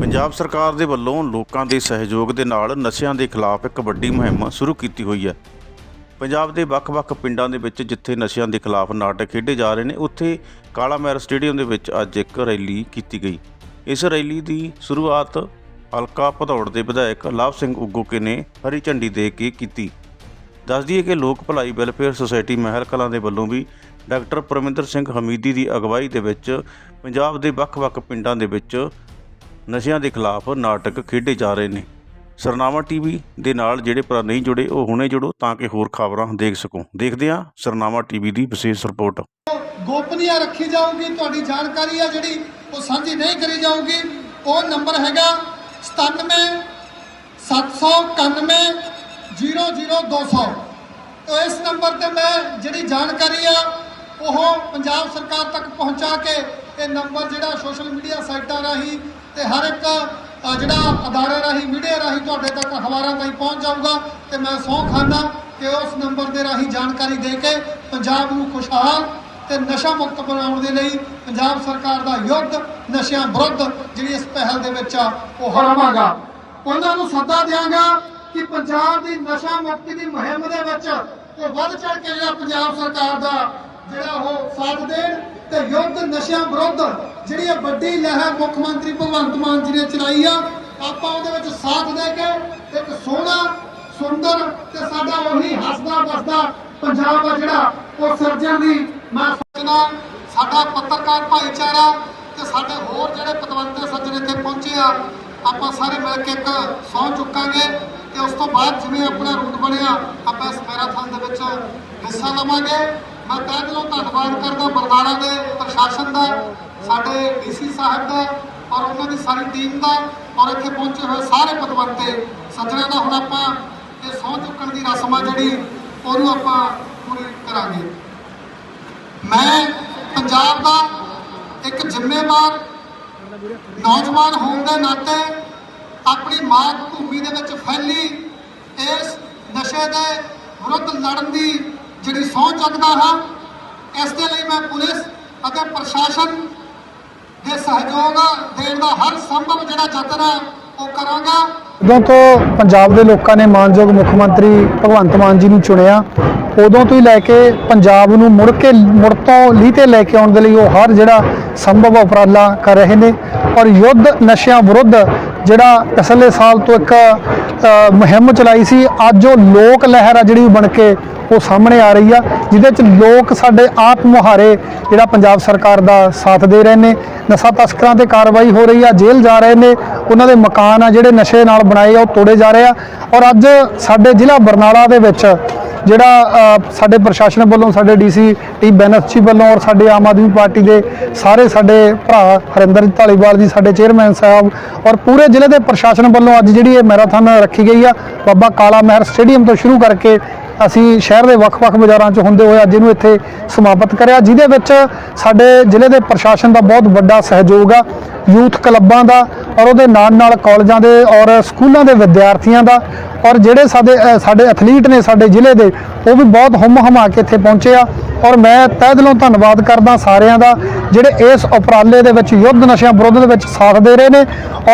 ਪੰਜਾਬ ਸਰਕਾਰ ਦੇ ਵੱਲੋਂ ਲੋਕਾਂ ਦੇ ਸਹਿਯੋਗ ਦੇ ਨਾਲ ਨਸ਼ਿਆਂ ਦੇ ਖਿਲਾਫ ਇੱਕ ਵੱਡੀ ਮੁਹਿੰਮ ਸ਼ੁਰੂ ਕੀਤੀ ਹੋਈ ਹੈ। ਪੰਜਾਬ ਦੇ ਵੱਖ-ਵੱਖ ਪਿੰਡਾਂ ਦੇ ਵਿੱਚ ਜਿੱਥੇ ਨਸ਼ਿਆਂ ਦੇ ਖਿਲਾਫ ਨਾਟਕ ਖੇਡੇ ਜਾ ਰਹੇ ਨੇ, ਉੱਥੇ ਕਾਲਾ ਮਹਿਰ ਸਟੇਡੀਅਮ ਦੇ ਵਿੱਚ ਅੱਜ ਇੱਕ ਰੈਲੀ ਕੀਤੀ ਗਈ। ਇਸ ਰੈਲੀ ਦੀ ਸ਼ੁਰੂਆਤ ਹਲਕਾ ਭਦੌੜ ਦੇ ਵਿਧਾਇਕ ਲਾਭ ਸਿੰਘ ਉਗੋਕੇ ਨੇ ਹਰੀ ਝੰਡੀ ਦੇ ਕੇ ਕੀਤੀ। ਦੱਸ ਦਈਏ ਕਿ ਲੋਕ ਭਲਾਈ, ਵੈਲਫੇਅਰ ਸੁਸਾਇਟੀ ਮਹਿਲ ਕਲਾਂ ਦੇ ਵੱਲੋਂ ਵੀ ਡਾਕਟਰ ਪਰਮਿੰਦਰ ਸਿੰਘ ਹਮੀਦੀ ਦੀ ਅਗਵਾਈ ਦੇ ਵਿੱਚ ਪੰਜਾਬ ਦੇ ਵੱਖ-ਵੱਖ ਪਿੰਡਾਂ ਦੇ ਵਿੱਚ ਨਸ਼ਿਆਂ ਦੇ ਖਿਲਾਫ ਨਾਟਕ ਖੇਡੇ ਜਾ ਰਹੇ ਨੇ। ਸਰਨਾਮਾ ਟੀਵੀ ਦੇ ਨਾਲ ਜਿਹੜੇ ਭਰਾ ਨਹੀਂ ਜੁੜੇ, ਉਹ ਹੁਣੇ ਜੁੜੋ ਤਾਂ ਕਿ ਹੋਰ ਖਬਰਾਂ ਦੇਖ ਸਕੋ। ਦੇਖਦੇ ਹਾਂ ਸਰਨਾਮਾ ਟੀਵੀ ਦੀ ਵਿਸ਼ੇਸ਼ ਰਿਪੋਰਟ। ਗੋਪਨੀय ਰੱਖੀ ਜਾਊਗੀ, ਤੁਹਾਡੀ ਜਾਣਕਾਰੀ ਆ ਜਿਹੜੀ ਉਹ ਸਾਂਝੀ ਨਹੀਂ ਕਰੀ ਜਾਊਗੀ। ਉਹ ਨੰਬਰ ਹੈਗਾ 97 791 00200 ਤੋ ਇਸ ਨੰਬਰ ਤੇ ਮੈਂ ਜਿਹੜੀ ਜਾਣਕਾਰੀ ਆ, ਉਹ ਪੰਜਾਬ ਸਰਕਾਰ ਤੱਕ ਪਹੁੰਚਾ ਕੇ ਇਹ ਨੰਬਰ ਜਿਹੜਾ ਸੋਸ਼ਲ ਮੀਡੀਆ ਸਾਈਟਾਂ ਰਾਹੀਂ ਤੇ ਹਰ ਇੱਕ ਜਿਹੜਾ ਅਦਾਰੇ ਰਾਹੀਂ, ਮੀਡੀਆ ਰਾਹੀਂ ਤੁਹਾਡੇ ਤੱਕ ਅਖਬਾਰਾਂ ਤਾਈਂ ਪਹੁੰਚ ਜਾਊਗਾ ਤੇ ਮੈਂ ਸਹੁੰ ਖਾਂਦਾ ਕਿ ਉਸ ਨੰਬਰ ਦੇ ਰਾਹੀਂ ਜਾਣਕਾਰੀ ਦੇ ਕੇ ਪੰਜਾਬ ਨੂੰ ਖੁਸ਼ਹਾਲ ਤੇ ਨਸ਼ਾ ਮੁਕਤ ਬਣਾਉਣ ਦੇ ਲਈ ਪੰਜਾਬ ਸਰਕਾਰ ਦਾ ਯੁੱਧ ਨਸ਼ਿਆਂ ਵਿਰੁੱਧ ਜਿਹੜੀ ਇਸ ਪਹਿਲ ਦੇ ਵਿੱਚ ਆ, ਉਹ ਹਰਾਵਾਂਗਾ। ਉਹਨਾਂ ਨੂੰ ਸੱਦਾ ਦਿਆਂਗਾ ਕਿ ਪੰਜਾਬ ਦੀ ਨਸ਼ਾ ਮੁਕਤੀ ਦੀ ਮੁਹਿੰਮ ਦੇ ਵਿੱਚ ਉਹ ਵੱਧ ਚੜ ਕੇ ਜਿਹੜਾ ਪੰਜਾਬ ਸਰਕਾਰ ਦਾ ਜਿਹੜਾ ਉਹ ਸਾਥ ਦੇਣ ਤੇ ਯੁੱਧ ਨਸ਼ਿਆਂ ਵਿਰੁੱਧ ਜਿਹੜੀ ਇਹ ਵੱਡੀ ਲਹਿਰ ਮੁੱਖ ਮੰਤਰੀ ਭਗਵੰਤ ਮਾਨ ਜੀ ਨੇ ਚਲਾਈ ਆ, ਆਪਾਂ ਉਹਦੇ ਵਿੱਚ ਸਾਥ ਦੇ ਕੇ ਇੱਕ ਸੋਹਣਾ, ਸੁੰਦਰ ਤੇ ਸਾਡਾ ਉਹੀ ਹੱਸਦਾ ਵਸਦਾ ਪੰਜਾਬ ਆ ਜਿਹੜਾ, ਉਹ ਸਿਰਜਣ ਦੀ ਮੈਂ ਸੋਚਦਾ, ਸਾਡਾ ਪੱਤਰਕਾਰ ਭਾਈਚਾਰਾ ਤੇ ਸਾਡੇ ਹੋਰ ਜਿਹੜੇ ਪਤਵੰਤੇ ਸੱਜਣ ਇੱਥੇ ਪਹੁੰਚੇ ਆ, ਆਪਾਂ ਸਾਰੇ ਮਿਲ ਕੇ ਇੱਕ ਸਹੁੰ ਚੁੱਕਾਂਗੇ ਤੇ ਉਸ ਤੋਂ ਬਾਅਦ ਜਿਵੇਂ ਆਪਣਾ ਰੂਟ ਬਣਿਆ, ਆਪਾਂ ਇਸ ਮੈਰਾਥਨ ਦੇ ਵਿੱਚ ਹਿੱਸਾ ਲਵਾਂਗੇ। ਮੈਂ ਤਹਿ ਦਿਲੋਂ ਧੰਨਵਾਦ ਕਰਦਾ ਬਰਨਾਲਾ ਦੇ ਪ੍ਰਸ਼ਾਸਨ ਦਾ, ਸਾਡੇ ਡੀਸੀ ਸਾਹਿਬ ਦਾ ਔਰ ਉਹਨਾਂ ਦੀ ਸਾਰੀ ਟੀਮ ਦਾ ਔਰ ਇੱਥੇ ਪਹੁੰਚੇ ਹੋਏ ਸਾਰੇ ਪਤਵੰਤੇ ਸੱਜਣਾਂ ਦਾ ਹੁਣ ਆਪਾਂ ਇਹ ਸਹੁੰ ਚੁੱਕਣ ਦੀ ਰਸਮ ਆ ਜਿਹੜੀ, ਉਹਨੂੰ ਆਪਾਂ ਪੂਰੀ ਕਰਾਂਗੇ। ਮੈਂ ਪੰਜਾਬ ਦਾ ਇੱਕ ਜ਼ਿੰਮੇਵਾਰ ਨੌਜਵਾਨ ਹੋਣ ਦੇ ਨਾਤੇ ਆਪਣੀ ਮਾਤ ਭੂਮੀ ਦੇ ਵਿੱਚ ਫੈਲੀ ਇਸ ਨਸ਼ੇ ਦੇ ਵਿਰੁੱਧ ਲੜਨ ਦੀ ਜਿਹੜੀ ਸਹੁੰ ਚੱਕਦਾ ਹਾਂ, ਇਸ ਦੇ ਲਈ ਮੈਂ ਪੁਲਿਸ ਅਤੇ ਪ੍ਰਸ਼ਾਸਨ ਦੇ ਸਹਿਯੋਗ ਦੇਣ ਦਾ ਹਰ ਸੰਭਵ ਜਿਹੜਾ ਯਤਨ ਹੈ, ਉਹ ਕਰਾਂਗਾ। ਉਦੋਂ ਤੋਂ ਪੰਜਾਬ ਦੇ ਲੋਕਾਂ ਨੇ ਮਾਨਯੋਗ ਮੁੱਖ ਮੰਤਰੀ ਭਗਵੰਤ ਮਾਨ ਜੀ ਨੂੰ ਚੁਣਿਆ, ਉਦੋਂ ਤੋਂ ਹੀ ਲੈ ਕੇ ਪੰਜਾਬ ਨੂੰ ਮੁੜ ਕੇ, ਮੁੜ ਤੋਂ ਲੀਹ ਤੇ ਲੈ ਕੇ ਆਉਣ ਦੇ ਲਈ ਉਹ ਹਰ ਜਿਹੜਾ ਸੰਭਵ ਉਪਰਾਲਾ ਕਰ ਰਹੇ ਨੇ। ਔਰ ਯੁੱਧ ਨਸ਼ਿਆਂ ਵਿਰੁੱਧ ਜਿਹੜਾ ਪਿਛਲੇ ਸਾਲ ਤੋਂ ਇੱਕ ਮੁਹਿੰਮ ਚਲਾਈ ਸੀ, ਅੱਜ ਉਹ ਲੋਕ ਲਹਿਰ ਆ ਜਿਹੜੀ ਬਣ ਕੇ ਉਹ ਸਾਹਮਣੇ ਆ ਰਹੀ ਆ, ਜਿਹਦੇ ਚ ਲੋਕ ਸਾਡੇ ਆਪ ਮੁਹਾਰੇ ਜਿਹੜਾ ਪੰਜਾਬ ਸਰਕਾਰ ਦਾ ਸਾਥ ਦੇ ਰਹੇ ਨੇ, ਨਸ਼ਾ ਤਸਕਰਾਂ ਤੇ ਕਾਰਵਾਈ ਹੋ ਰਹੀ ਆ, ਜੇਲ੍ਹ ਜਾ ਰਹੇ ਨੇ, ਉਹਨਾਂ ਦੇ ਮਕਾਨ ਆ ਜਿਹੜੇ ਨਸ਼ੇ ਨਾਲ ਬਣਾਏ ਆ, ਉਹ ਤੋੜੇ ਜਾ ਰਹੇ ਆ, ਔਰ ਅੱਜ ਸਾਡੇ ਜ਼ਿਲ੍ਹਾ ਬਰਨਾਲਾ ਦੇ ਵਿੱਚ ਜਿਹੜਾ ਸਾਡੇ ਪ੍ਰਸ਼ਾਸਨ ਵੱਲੋਂ, ਸਾਡੇ ਡੀਸੀ ਟੀ ਬੈਨਰਜੀ ਵੱਲੋਂ ਔਰ ਸਾਡੇ ਆਮ ਆਦਮੀ ਪਾਰਟੀ ਦੇ ਸਾਰੇ ਸਾਡੇ ਭਰਾ ਹਰਿੰਦਰ ਢਾਲੀਵਾਲ ਜੀ, ਸਾਡੇ ਚੇਅਰਮੈਨ ਸਾਹਿਬ ਔਰ ਪੂਰੇ ਜ਼ਿਲ੍ਹੇ ਦੇ ਪ੍ਰਸ਼ਾਸਨ ਵੱਲੋਂ ਅੱਜ ਜਿਹੜੀ ਇਹ ਮੈਰਾਥਨ ਰੱਖੀ ਗਈ ਆ, ਬਾਬਾ ਕਾਲਾ ਮਹਿਰ ਸਟੇਡੀਅਮ ਤੋਂ ਸ਼ੁਰੂ ਕਰਕੇ ਅਸੀਂ ਸ਼ਹਿਰ ਦੇ ਵੱਖ-ਵੱਖ ਬਾਜ਼ਾਰਾਂ 'ਚ ਹੁੰਦੇ ਹੋਏ ਅੱਜ ਇਹਨੂੰ ਇੱਥੇ ਸਮਾਪਤ ਕਰਿਆ, ਜਿਹਦੇ ਵਿੱਚ ਸਾਡੇ ਜ਼ਿਲ੍ਹੇ ਦੇ ਪ੍ਰਸ਼ਾਸਨ ਦਾ ਬਹੁਤ ਵੱਡਾ ਸਹਿਯੋਗ ਆ, ਯੂਥ ਕਲੱਬਾਂ ਦਾ ਔਰ ਉਹਦੇ ਨਾਲ ਨਾਲ ਕਾਲਜਾਂ ਦੇ ਔਰ ਸਕੂਲਾਂ ਦੇ ਵਿਦਿਆਰਥੀਆਂ ਦਾ ਔਰ ਜਿਹੜੇ ਸਾਡੇ ਸਾਡੇ ਐਥਲੀਟ ਨੇ ਸਾਡੇ ਜ਼ਿਲ੍ਹੇ ਦੇ, ਉਹ ਵੀ ਬਹੁਤ ਹੁੰਮ ਹਮਾ ਕੇ ਇੱਥੇ ਪਹੁੰਚੇ ਆ। ਔਰ ਮੈਂ ਤਹਿ ਦਿਲੋਂ ਧੰਨਵਾਦ ਕਰਦਾ ਸਾਰਿਆਂ ਦਾ ਜਿਹੜੇ ਇਸ ਉਪਰਾਲੇ ਦੇ ਵਿੱਚ ਯੁੱਧ ਨਸ਼ਿਆਂ ਵਿਰੁੱਧ ਦੇ ਵਿੱਚ ਸਾਥ ਦੇ ਰਹੇ ਨੇ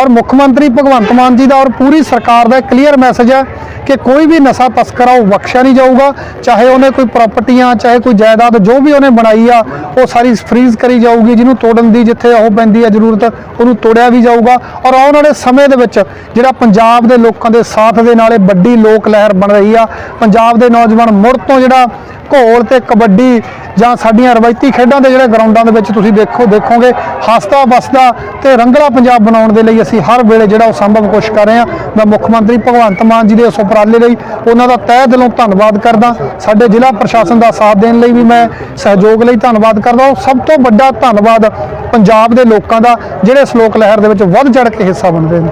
ਔਰ ਮੁੱਖ ਮੰਤਰੀ ਭਗਵੰਤ ਮਾਨ ਜੀ ਦਾ ਔਰ ਪੂਰੀ ਸਰਕਾਰ ਦਾ ਕਲੀਅਰ ਮੈਸੇਜ ਹੈ ਕਿ ਕੋਈ ਵੀ ਨਸ਼ਾ ਤਸਕਰ ਆ ਉਹ ਬਖਸ਼ਿਆ ਨਹੀਂ ਜਾਊਗਾ, ਚਾਹੇ ਉਹਨੇ ਕੋਈ ਪ੍ਰਾਪਰਟੀਆਂ, ਚਾਹੇ ਕੋਈ ਜਾਇਦਾਦ ਜੋ ਵੀ ਉਹਨੇ ਬਣਾਈ ਆ, ਉਹ ਸਾਰੀ ਫ੍ਰੀਜ਼ ਕਰੀ ਜਾਊਗੀ, ਜਿਹਨੂੰ ਤੋੜਨ ਦੀ ਜਿੱਥੇ ਉਹ ਪੈਂਦੀ ਆ ਜ਼ਰੂਰਤ, ਉਹਨੂੰ ਤੋੜਿਆ ਵੀ ਜਾਊਗਾ। ਔਰ ਆਉਣ ਵਾਲੇ ਸਮੇਂ ਦੇ ਵਿੱਚ ਜਿਹੜਾ ਪੰਜਾਬ ਦੇ ਲੋਕਾਂ ਦੇ ਸਾਥ ਦੇ ਨਾਲ ਇਹ ਵੱਡੀ ਲੋਕ ਲਹਿਰ ਬਣ ਰਹੀ ਆ, ਪੰਜਾਬ ਦੇ ਨੌਜਵਾਨ ਮੁੜ ਤੋਂ ਜਿਹੜਾ ਘੋਲ ਤੇ ਕਬੱਡੀ ਜਾਂ ਸਾਡੀਆਂ ਰਵਾਇਤੀ ਖੇਡਾਂ ਦੇ ਜਿਹੜੇ ਗਰਾਊਂਡਾਂ ਦੇ ਵਿੱਚ ਤੁਸੀਂ ਦੇਖੋ ਦੇਖੋਗੇ, ਹੱਸਦਾ ਵਸਦਾ ਤੇ ਰੰਗਲਾ ਪੰਜਾਬ ਬਣਾਉਣ ਦੇ ਲਈ ਅਸੀਂ ਹਰ ਵੇਲੇ ਜਿਹੜਾ ਉਹ ਸੰਭਵ ਕੋਸ਼ਿਸ਼ ਕਰ ਰਹੇ ਹਾਂ। ਮੈਂ ਮੁੱਖ ਮੰਤਰੀ ਭਗਵੰਤ ਮਾਨ ਜੀ ਦੇ ਉਸ ਉਪਰਾਲੇ ਲਈ ਉਹਨਾਂ ਦਾ ਤਹਿ ਦਿਲੋਂ ਧੰਨਵਾਦ ਕਰਦਾ। ਸਾਡੇ ਜ਼ਿਲ੍ਹਾ ਪ੍ਰਸ਼ਾਸਨ ਦਾ ਸਾਥ ਦੇਣ ਲਈ ਵੀ ਮੈਂ ਸਹਿਯੋਗ ਲਈ ਧੰਨਵਾਦ ਕਰਦਾ। ਉਹ ਸਭ ਤੋਂ ਵੱਡਾ ਧੰਨਵਾਦ ਪੰਜਾਬ ਦੇ ਲੋਕਾਂ ਦਾ, ਜਿਹੜੇ ਸਲੋਕ ਲਹਿਰ ਦੇ ਵਿੱਚ ਵੱਧ ਚੜ ਕੇ ਹਿੱਸਾ ਬਣ ਰਹੇ ਨੇ।